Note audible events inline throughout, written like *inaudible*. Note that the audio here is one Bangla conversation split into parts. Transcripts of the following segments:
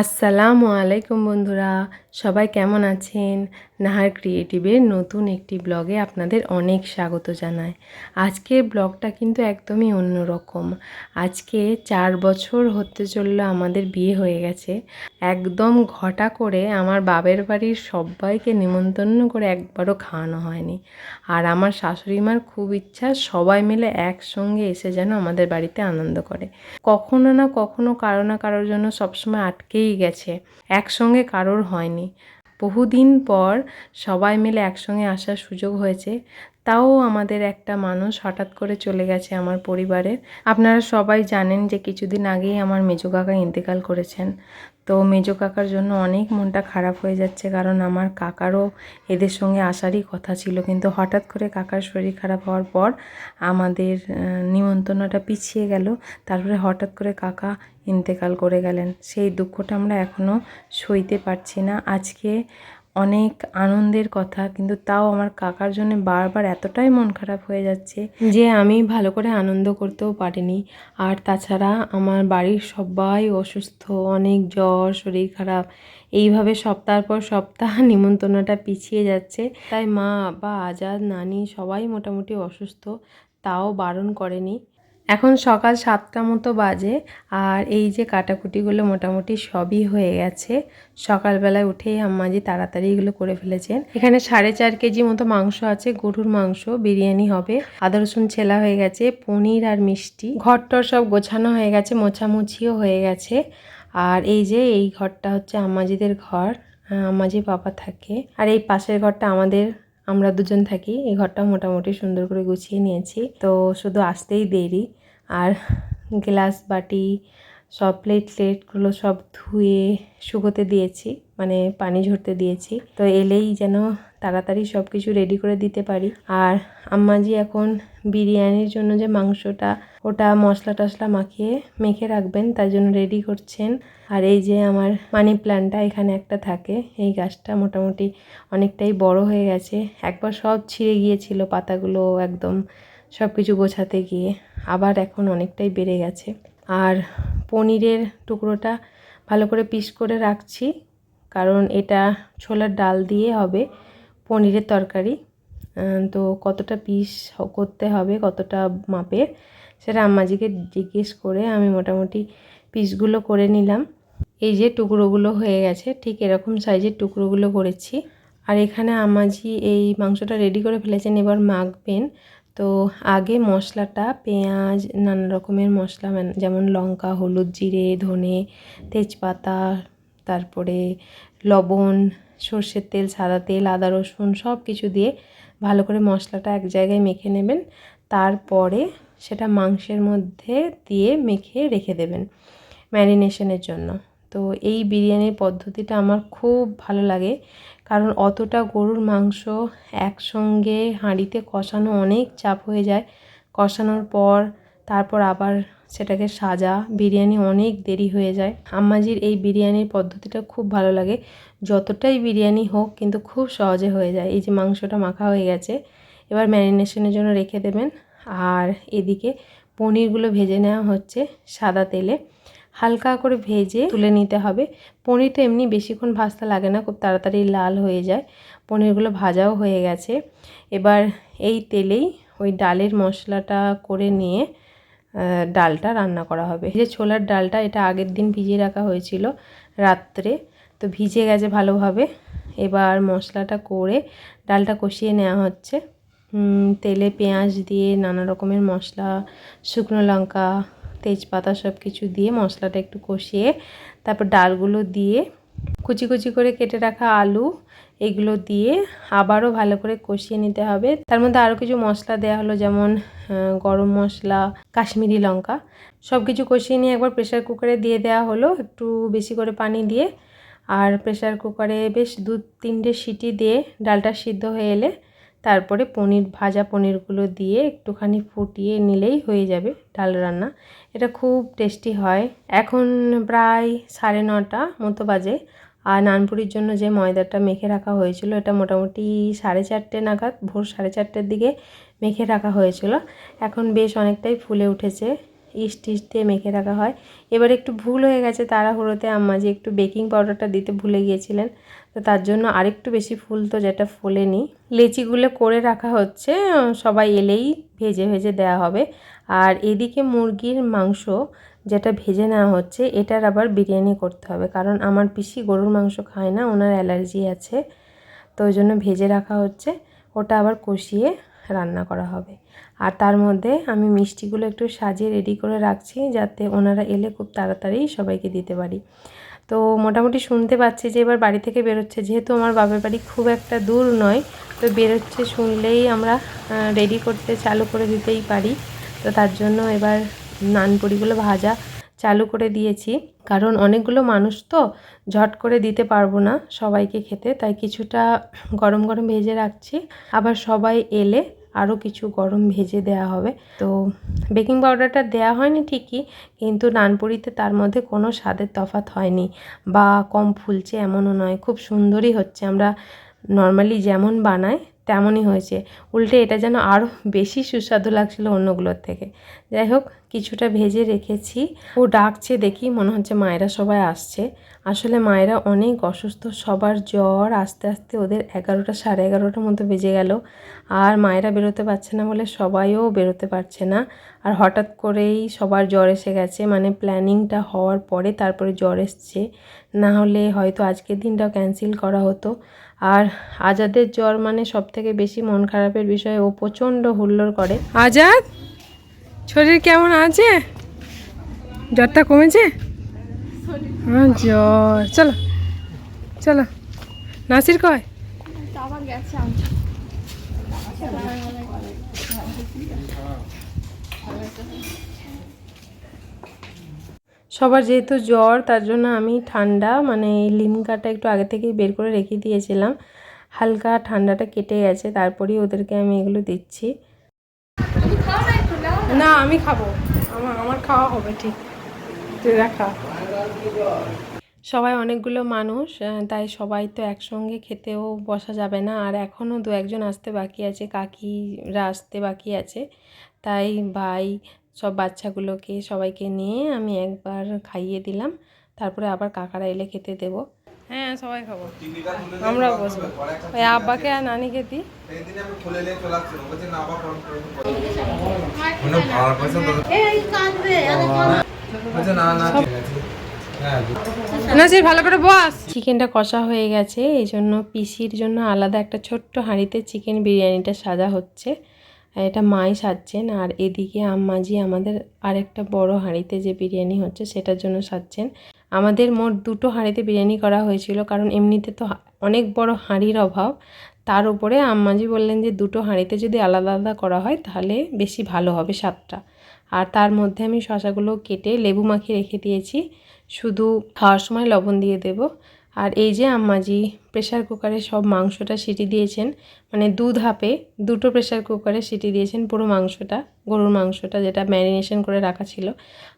আসসালামু আলাইকুম বন্ধুরা সবাই কেমন আছেন? নাহার ক্রিয়েটিভের নতুন একটি ব্লগে আপনাদের অনেক স্বাগত জানায় আজকের ব্লগটা কিন্তু একদমই অন্যরকম। আজকে চার বছর হতে চলল আমাদের বিয়ে হয়ে গেছে। একদম ঘটা করে আমার বাবের বাড়ির সবাইকে নিমন্ত্রণ করে একবারও খাওয়ানো হয়নি। আর আমার শাশুড়ি মার খুব ইচ্ছা সবাই মিলে একসঙ্গে এসে যেন আমাদের বাড়িতে আনন্দ করে। কখনো না কখনো কারও না কারোর জন্য সবসময় আটকেই গেছে। একসঙ্গে কারোর হয়নি। বহুদিন পর সবাই মিলে একসঙ্গে আসার সুযোগ হয়েছে। তাও আমাদের একটা মানুষ হঠাৎ করে চলে গেছে আমার পরিবারে। আপনারা সবাই জানেন যে কিছুদিন আগেই আমার মেজো কাকা ইন্তেকাল করেছেন। তো মেজো কাকার জন্য অনেক মনটা খারাপ হয়ে যাচ্ছে, কারণ আমার কাকারও এদের সঙ্গে আসারই কথা ছিল। কিন্তু হঠাৎ করে কাকার শরীর খারাপ হওয়ার পর আমাদের নিমন্ত্রণটা পিছিয়ে গেল। তারপরে হঠাৎ করে কাকা ইন্তেকাল করে গেলেন। সেই দুঃখটা আমরা এখনও সইতে পারছি না। আজকে অনেক আনন্দের কথা, কিন্তু তাও আমার কাকার জন্য বারবার এতটাই মন খারাপ হয়ে যাচ্ছে। যে আমি ভালো করে আনন্দ করতেও পারিনি। আর তাছাড়া আমার বাড়ির সবাই অসুস্থ, অনেক জ্বর, শরীর খারাপ। এইভাবে সপ্তাহ পর সপ্তাহ *laughs* নিমন্ত্রণটা পিছিয়ে যাচ্ছে। তাই মা বা আজাদ, নানি সবাই মোটামুটি অসুস্থ, তাও বারণ করেনি। এখন সকাল সাতটা মতো বাজে আর এই যে কাটাকুটিগুলো মোটামুটি সবই হয়ে গেছে। সকালবেলায় উঠেই আম্মাজি তাড়াতাড়ি এগুলো করে ফেলেছেন। এখানে সাড়ে চার কেজি মতো মাংস আছে, গরুর মাংস, বিরিয়ানি হবে, আদা, রসুন ছেলা হয়ে গেছে, পনির আর মিষ্টি। ঘরটর সব গোছানো হয়ে গেছে, মোছামুছিও হয়ে গেছে। আর এই যে এই ঘরটা হচ্ছে আম্মাজিদের ঘর আম্মাজি বাবা থাকে। আর এই পাশের ঘরটা আমাদের আমরা দুজন থাকি, এই ঘরটা মোটামুটি সুন্দর করে গুছিয়ে নিয়েছি। তো শুধু আসতেই দেরি। আর গ্লাস, বাটি, সব প্লেট প্লেটগুলো সব ধুয়ে শুকোতে দিয়েছি মানে পানি ঝরতে দিয়েছি। তো এলেই যেন তাড়াতাড়ি সব কিছু রেডি করে দিতে পারি। আর আম্মাজি এখন বিরিয়ানির জন্য যে মাংসটা, ওটা মশলা টশলা মাখিয়ে মেখে রাখবেন, তার জন্য রেডি করছেন। আর এই যে আমার মানি প্ল্যান্টটা এখানে একটা থাকে, এই গাছটা মোটামুটি অনেকটাই বড় হয়ে গেছে। একবার সব ছিঁড়ে গিয়েছিল পাতাগুলো একদম সব কিছু গোছাতে গিয়ে, আবার এখন অনেকটাই বেড়ে গেছে। আর পনিরের টুকরোটা ভালো করে পিস করে রাখছি, কারণ এটা ছোলার ডাল দিয়ে হবে। পনিরের তরকারি তো কতটা পিস করতে হবে, কতটা মাপের সেটা আম্মাজিকে জিজ্ঞেস করে আমি মোটামুটি পিসগুলো করে নিলাম। এই যে টুকরোগুলো হয়ে গেছে, ঠিক এরকম সাইজের টুকরোগুলো করেছি। আর এখানে আমাজি এই মাংসটা রেডি করে ফেলেছেন, এবার মাখবেন। তো আগে মশলাটা, পেঁয়াজ, নানা রকমের মশলা মানে যেমন লঙ্কা, হলুদ, জিরে, ধনে, তেজপাতা, তারপরে লবণ সর্ষের তেল, সাদা তেল, আদা, রসুন সব কিছু দিয়ে ভালো করে মশলাটা এক জায়গায় মেখে নেবেন। তারপরে সেটা মাংসের মধ্যে দিয়ে মেখে রেখে দেবেন ম্যারিনেশনের জন্য। তো এই বিরিয়ানির পদ্ধতিটা আমার খুব ভালো লাগে, কারণ অতটা গরুর মাংস একসঙ্গে হাঁড়িতে কষানো অনেক চাপ হয়ে যায়। কষানোর পর তারপর আবার সেটাকে সাজা, বিরিয়ানি অনেক দেরি হয়ে যায়। আম্মাজির এই বিরিয়ানির পদ্ধতিটা খুব ভালো লাগে। যতটাই বিরিয়ানি হোক, কিন্তু খুব সহজে হয়ে যায়। এই যে মাংসটা মাখা হয়ে গেছে, এবার ম্যারিনেশনের জন্য রেখে দেবেন। আর এদিকে পনিরগুলো ভেজে নেওয়া হচ্ছে সাদা তেলে। হালকা করে ভেজে তুলে নিতে হবে। পনির তো এমনি বেশিক্ষণ ভাজতে লাগে না, খুব তাড়াতাড়ি লাল হয়ে যায়। পনিরগুলো ভাজাও হয়ে গেছে। এবার এই তেলেই ওই ডালের মশলাটা করে নিয়ে ডালটা রান্না করা হবে। যে ছোলার ডালটা, এটা আগের দিন ভিজিয়ে রাখা হয়েছিল রাত্রে। তো ভিজে গেছে ভালোভাবে। এবার মশলাটা করে ডালটা কষিয়ে নেওয়া হচ্ছে। তেলে পেঁয়াজ দিয়ে নানা রকমের মশলা, শুকনো লঙ্কা, তেজপাতা সব কিছু দিয়ে মশলাটা একটু কষিয়ে তারপর ডালগুলো দিয়ে কুচি কুচি করে কেটে রাখা আলু, এগুলো দিয়ে আবারও ভালো করে কষিয়ে নিতে হবে। তার মধ্যে আরও কিছু মশলা দেওয়া হলো, যেমন গরম মশলা, কাশ্মীরি লঙ্কা। সব কিছু কষিয়ে নিয়ে একবার প্রেশার কুকারে দিয়ে দেওয়া হলো, একটু বেশি করে পানি দিয়ে। আর প্রেশার কুকারে বেশ দু তিনটে সিটি দিয়ে ডালটা সিদ্ধ হয়ে এলে তারপরে পনির, ভাজা পনিরগুলো দিয়ে একটুখানি ফুটিয়ে নিলেই হয়ে যাবে ডাল রান্না। এটা খুব টেস্টি হয়। এখন প্রায় সাড়ে নটা মতো বাজে আর নানপুরির জন্য যে ময়দাটা মেখে রাখা হয়েছিল এটা মোটামুটি সাড়ে চারটে নাগাদ, ভোর সাড়ে চারটের দিকে মেখে রাখা হয়েছিল। এখন বেশ অনেকটাই ফুলে উঠেছে। ইস্ট টিস্ট দিয়ে মেখে রাখা হয়। এবার একটু ভুল হয়ে গেছে তাড়াহুড়োতে আম্মা যে একটু বেকিং পাউডারটা দিতে ভুলে গিয়েছিলেন। তো তার জন্য আরেকটু বেশি ফুলতো যেটা ফোলেনি। লেচিগুলো করে রাখা হচ্ছে সবাই এলেই ভেজে ভেজে দেওয়া হবে। আর এদিকে মুরগির মাংস যেটা ভেজে নেওয়া হচ্ছে, এটার আবার বিরিয়ানি করতে হবে। কারণ আমার পিসি গরুর মাংস খায় না, ওনার অ্যালার্জি আছে। তো ওই জন্য ভেজে রাখা হচ্ছে। ওটা আবার কষিয়ে রান্না করা হবে। আর তার মধ্যে আমি মিষ্টিগুলো একটু সাজিয়ে রেডি করে রাখছি যাতে ওনারা এলে খুব তাড়াতাড়ি সবাইকে দিতে পারি। তো মোটামুটি শুনতে পাচ্ছি যে এবার বাড়ি থেকে বেরোচ্ছে। যেহেতু আমার বাবার বাড়ি খুব একটা দূর নয়, তো বেরোচ্ছে শুনলেই আমরা রেডি করতে চালু করে দিতেই পারি। তো তার জন্য এবার নানপুরিগুলো ভাজা চালু করে দিয়েছি। কারণ অনেকগুলো মানুষ তো ঝট করে দিতে পারব না সবাইকে খেতে, তাই কিছুটা গরম গরম ভেজে রাখছি। আবার সবাই এলে আরও কিছু গরম ভেজে দেওয়া হবে। তো বেকিং পাউডারটা দেওয়া হয়নি ঠিকই, কিন্তু নানপুরিতে তার মধ্যে কোনো স্বাদের তফাৎ হয়নি বা কম ফুলছে এমনও নয়, খুব সুন্দরই হচ্ছে। আমরা নর্মালি যেমন বানাই তেমনই হয়েছে। উল্টে এটা যেন আরও বেশি সুস্বাদু লাগছিল অন্যগুলোর থেকে। যাই হোক, কিছুটা ভেজে রেখেছি। ও ডাকছে দেখি মনে হচ্ছে মায়েরা সবাই আসছে। আসলে মায়েরা অনেক অসুস্থ, সবার জ্বর আস্তে আস্তে ওদের এগারোটা, সাড়ে এগারোটার মতো বেজে গেল। আর মায়েরা বেরোতে পারছে না বলে সবাইও বেরোতে পারছে না। আর হঠাৎ করেই সবার জ্বর এসে গেছে। মানে প্ল্যানিংটা হওয়ার পরে তারপরে জ্বর এসছে। না হলে হয়তো আজকের দিনটাও ক্যান্সেল করা হতো। আর আজাদের জ্বর মানে সব থেকে বেশি মন খারাপের বিষয়ে ও প্রচণ্ড হুল্লোর করে। আজাদ? শরীর কেমন আছে? জ্বরটা কমেছে? হ্যাঁ জ্বর। চলো চলো। নাসির কয়? সবার যেহেতু জ্বর, তার জন্য আমি ঠান্ডা মানে এই লিমকাটা একটু আগে থেকেই বের করে রেখে দিয়েছিলাম। হালকা ঠান্ডাটা কেটে গেছে, তারপরেই ওদেরকে আমি এগুলো দিচ্ছি। না, আমি খাব। আমার আমার খাওয়া হবে, ঠিক। রাখা সবাই অনেকগুলো মানুষ তাই সবাই তো একসঙ্গে খেতেও বসা যাবে না। আর এখনও দু একজন আসতে বাকি আছে, কাকিরা আসতে বাকি আছে। তাই ভাই সব বাচ্চাগুলোকে সবাইকে নিয়ে আমি একবার খাইয়ে দিলাম। তারপরে আবার কাকারা এলে খেতে দেবো। হ্যাঁ সবাই খাব। আমরা বসবো। ওই আব্বাকে আর নানিকে দিই। সেদিন আমি খুলে নিয়ে চলে আসছিলাম বলছে না আবার ফোন করে ভাড়া পয়সা তো বলছে না না ঠিক আছে হ্যাঁ নাসির, ভালো করে বস। চিকেনটা কষা হয়ে গেছে, এই জন্য পিসির জন্য আলাদা একটা ছোট্ট হাঁড়িতে চিকেন বিরিয়ানিটা সাজা হচ্ছে। আর এটা মাই সাজছেন। আর এদিকে আম্মাজি আমাদের আরেকটা বড় হাঁড়িতে যে বিরিয়ানি হচ্ছে সেটার জন্য সাজছেন। আমাদের মোট দুটো হাঁড়িতে বিরিয়ানি করা হয়েছিল, কারণ এমনিতে তো অনেক বড় হাঁড়ির অভাব। তার উপরে আম্মাজি বললেন যে দুটো হাঁড়িতে যদি আলাদা আলাদা করা হয় তাহলে বেশি ভালো হবে স্বাদটা। আর তার মধ্যে আমি শশাগুলো কেটে লেবু মাখিয়ে রেখে দিয়েছি। শুধু খাওয়ার সময় লবণ দিয়ে দেব। আর এই যে আম্মাজি প্রেশার কুকারে সব মাংসটা সিটি দিয়েছেন মানে দু ধাপে দুটো প্রেশার কুকারে সিটি দিয়েছেন পুরো মাংসটা, গরুর মাংসটা যেটা ম্যারিনেশন করে রাখা ছিল।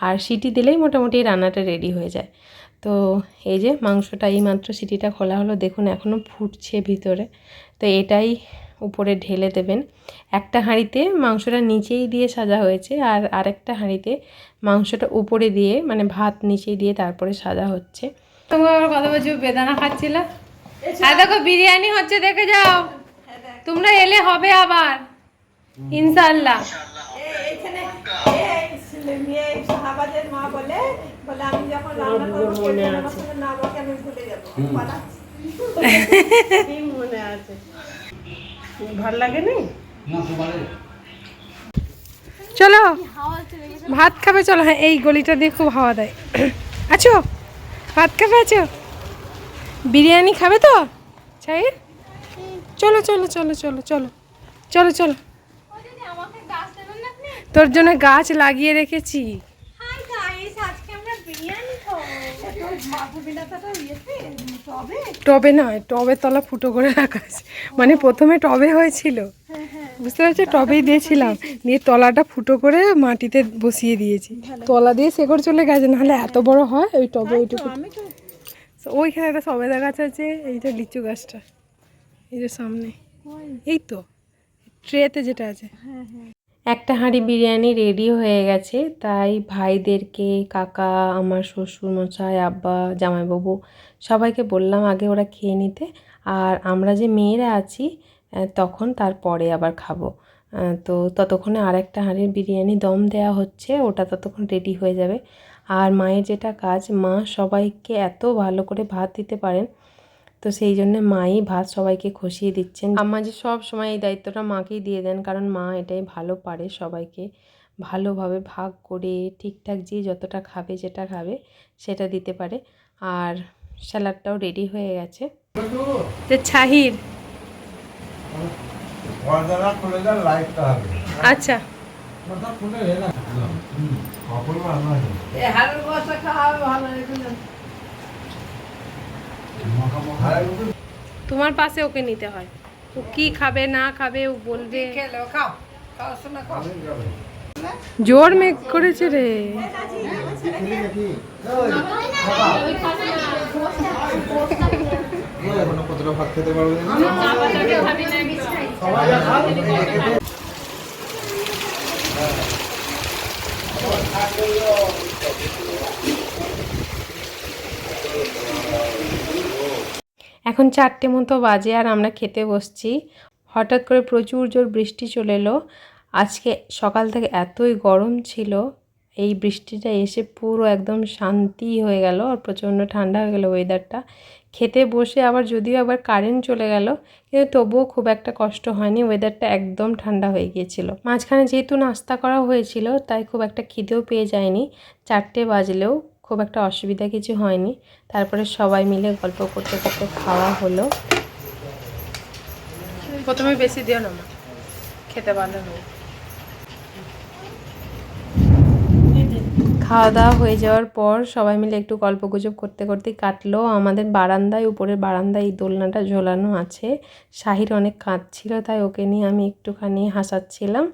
আর সিটি দিলেই মোটামুটি রান্নাটা রেডি হয়ে যায়। তো এই যে মাংসটা এইমাত্র সিটিটা খোলা হলো, দেখুন এখনও ফুটছে ভিতরে। তো এটাই উপরে ঢেলে দেবেন। একটা হাঁড়িতে মাংসটা নিচেই দিয়ে সাজা হয়েছে আর আরেকটা হাঁড়িতে মাংসটা উপরে দিয়ে মানে ভাত নিচেই দিয়ে তারপরে সাজা হচ্ছে। তোমার আবার কথা বলছো বেদানা খাচ্ছিল। আর দেখো বিরিয়ানি হচ্ছে দেখে যাও। তোমরা এলে হবে আবার। ইনশাল্লাহ না ভুলে যাব। পালাচ্ছি। মনে আছে? ভালো লাগেনি চলো ভাত খাবে চলো। হ্যাঁ এই গলিটা দিয়ে খুব হাওয়া দেয়। আছো? ভাত খাবে আছো বিরিয়ানি খাবে তো? চাই চলো চলো চলো চলো চলো চলো চলো। তোর জন্য গাছ লাগিয়ে রেখেছি। টবে? নয় টবে তলা ফুটো করে রাখা আছে মানে প্রথমে টবে হয়েছিল। বুঝতে পারছ? টবেই দিয়েছিলাম। দিয়ে তলাটা ফুটো করে মাটিতে বসিয়ে দিয়েছি। তলা দিয়ে শেকড় চলে গেছে নাহলে এত বড় হয় ওই টবে ওইটুকু। তো ওইখানে একটা সবেদা গাছ আছে এইটা লিচু গাছটা। এই যে সামনে। এই তো ট্রেতে যেটা আছে। একটা হাঁড়ি বিরিয়ানি রেডি হয়ে গেছে তাই ভাইদেরকে কাকা আমার শ্বশুর মশাই আব্বা জামাইবাবু সবাইকে বললাম আগে ওরা খেয়ে নিতে। আর আমরা যে মেয়েরা আছি তখন তারপরে আবার খাব। তো ততক্ষণে আর একটা হাঁড়ির বিরিয়ানি দম দেওয়া হচ্ছে, ওটা ততক্ষণ রেডি হয়ে যাবে। আর মায়ের যেটা কাজ, মা সবাইকে এত ভালো করে ভাত দিতে পারেন, তো সেই জন্য মাই ভাত সবাইকে খসিয়ে দিচ্ছেন। আম্মা যে সব সময় এই দায়িত্বটা মাকেই দিয়ে দেন, কারণ মা এটাই ভালো পারে সবাইকে। ভালোভাবে ভাগ করে ঠিকঠাক যে যতটা খাবে, যেটা খাবে, সেটা দিতে পারে। আর স্যালাডটাও রেডি হয়ে গেছে। ছাহির পর্দাটা খুলে দেন লাইটটা হবে। আচ্ছা। অপূর্ব রান্না হয়েছে। এ হাড়ের বসা খাওয়াবে ভালো তোমার পাশে ওকে নিতে হয়। ও কি খাবে না খাবে ও বলবে। খেলো জোর মেঘ করেছে রে। কতটা ভাত খেতে পারবে? এখন চারটে মতো বাজে আর আমরা খেতে বসছি। হঠাৎ করে প্রচুর জোর বৃষ্টি চলে এলো। আজকে সকাল থেকে এতই গরম ছিল। এই বৃষ্টিটা এসে পুরো একদম শান্তি হয়ে গেল আর প্রচণ্ড ঠান্ডা হয়ে গেল ওয়েদারটা খেতে বসে আবার যদিও আবার কারেন্ট চলে গেল, কিন্তু তবুও খুব একটা কষ্ট হয়নি ওয়েদারটা একদম ঠান্ডা হয়ে গিয়েছিল। মাঝখানে যেহেতু নাস্তা করা হয়েছিল, তাই খুব একটা খিদেও পেয়ে যায়নি। চারটে বাজলেও খুব একটা অসুবিধা কিছু হয়নি। তারপরে সবাই মিলে গল্প করতে করতে খাওয়া হলো। প্রথমে বেশি দিও না খেতে ভালো হবে খাওয়া দাওয়া হয়ে যাওয়ার পর সবাই মিলে একটু গল্প গুজব করতে করতে কাটলো। আমাদের বারান্দায়, উপরের বারান্দায় এই দোলনাটা ঝোলানো আছে। শাহির অনেক কাঁদছিল, তাই ওকে নিয়ে আমি একটুখানি হাসাচ্ছিলাম।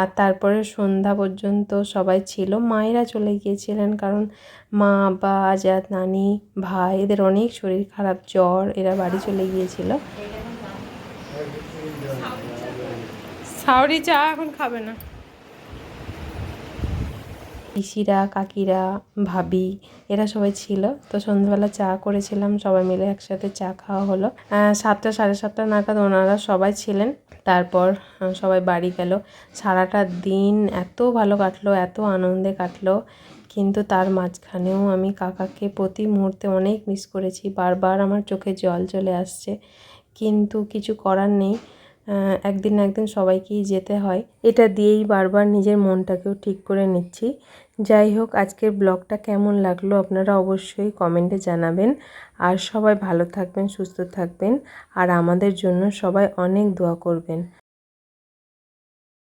আর তারপরে সন্ধ্যা পর্যন্ত সবাই ছিল। মায়েরা চলে গিয়েছিলেন কারণ মা বা আজাদ, নানি, ভাই, এদের অনেক শরীর খারাপ, জ্বর, এরা বাড়ি চলে গিয়েছিল। সাউরি চা এখন খাবে না। পিসিরা, কাকিরা, ভাবি, এরা সবাই ছিল। তো সন্ধ্যাবেলা চা করেছিলাম, সবাই মিলে একসাথে চা খাওয়া হলো। সাতটা, সাড়ে সাতটা নাগাদ ওনারা সবাই ছিলেন। তারপর সবাই বাড়ি গেল। সারাটা দিন এত ভালো কাটলো, এত আনন্দে কাটলো। কিন্তু তার মাঝখানেও আমি কাকাকে প্রতি মুহূর্তে অনেক মিস করেছি। বারবার আমার চোখে জল চলে আসছে। কিন্তু কিছু করার নেই। একদিন একদিন সবাইকেই যেতে হয়। এটা দিয়েই বারবার নিজের মনটাকেও ঠিক করে নিচ্ছি। যাই হোক, আজকের ব্লগটা কেমন লাগল আপনারা অবশ্যই কমেন্টে জানাবেন। আর সবাই ভালো থাকবেন, সুস্থ থাকবেন। আর আমাদের জন্য সবাই অনেক দোয়া করবেন।